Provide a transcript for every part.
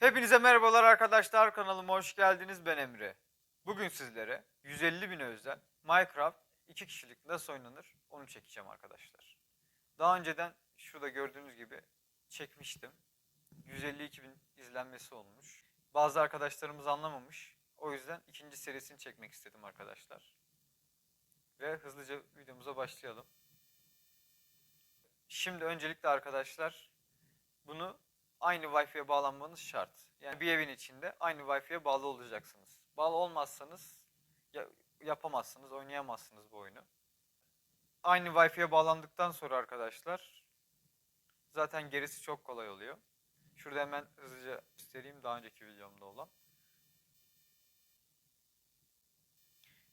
Hepinize merhabalar arkadaşlar kanalıma hoş geldiniz ben Emre. Bugün sizlere 150 bin özel Minecraft 2 kişilik nasıl oynanır onu çekeceğim arkadaşlar. Daha önceden şurada gördüğünüz gibi çekmiştim. 152 bin izlenmesi olmuş. Bazı arkadaşlarımız anlamamış. O yüzden ikinci serisini çekmek istedim arkadaşlar. Ve hızlıca videomuza başlayalım. Şimdi öncelikle arkadaşlar bunu aynı Wi-Fi'ye bağlanmanız şart. Yani bir evin içinde aynı Wi-Fi'ye bağlı olacaksınız. Bağlı olmazsanız ya- yapamazsınız, oynayamazsınız bu oyunu. Aynı Wi-Fi'ye bağlandıktan sonra arkadaşlar zaten gerisi çok kolay oluyor. Şurada hemen hızlıca göstereyim daha önceki videomda olan.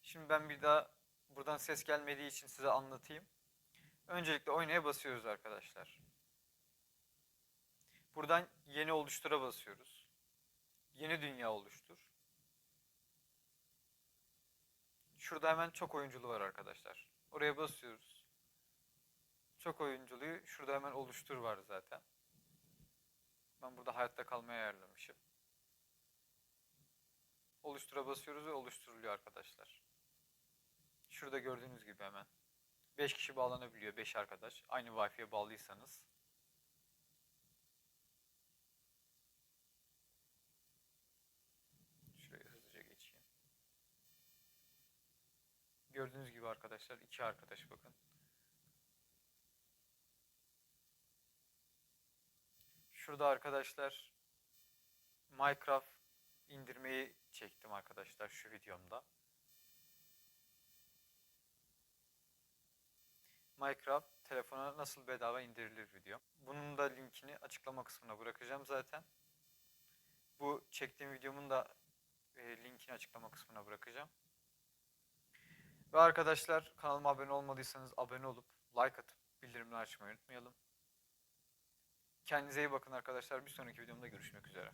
Şimdi ben bir daha buradan ses gelmediği için size anlatayım. Öncelikle oynaya basıyoruz arkadaşlar. Buradan yeni oluştura basıyoruz. Yeni dünya oluştur. Şurada hemen çok oyunculu var arkadaşlar. Oraya basıyoruz. Çok oyunculuğu şurada hemen oluştur var zaten. Ben burada hayatta kalmaya ayarlamışım. Oluştura basıyoruz ve oluşturuluyor arkadaşlar. Şurada gördüğünüz gibi hemen. 5 kişi bağlanabiliyor 5 arkadaş. Aynı Wi-Fi'ye bağlıysanız. Gördüğünüz gibi arkadaşlar iki arkadaş bakın. Şurada arkadaşlar Minecraft indirmeyi çektim arkadaşlar şu videomda. Minecraft telefona nasıl bedava indirilir video. Bunun da linkini açıklama kısmına bırakacağım zaten. Bu çektiğim videomun da e, linkini açıklama kısmına bırakacağım. Ve arkadaşlar kanalıma abone olmadıysanız abone olup like atıp bildirimleri açmayı unutmayalım. Kendinize iyi bakın arkadaşlar. Bir sonraki videomda görüşmek üzere.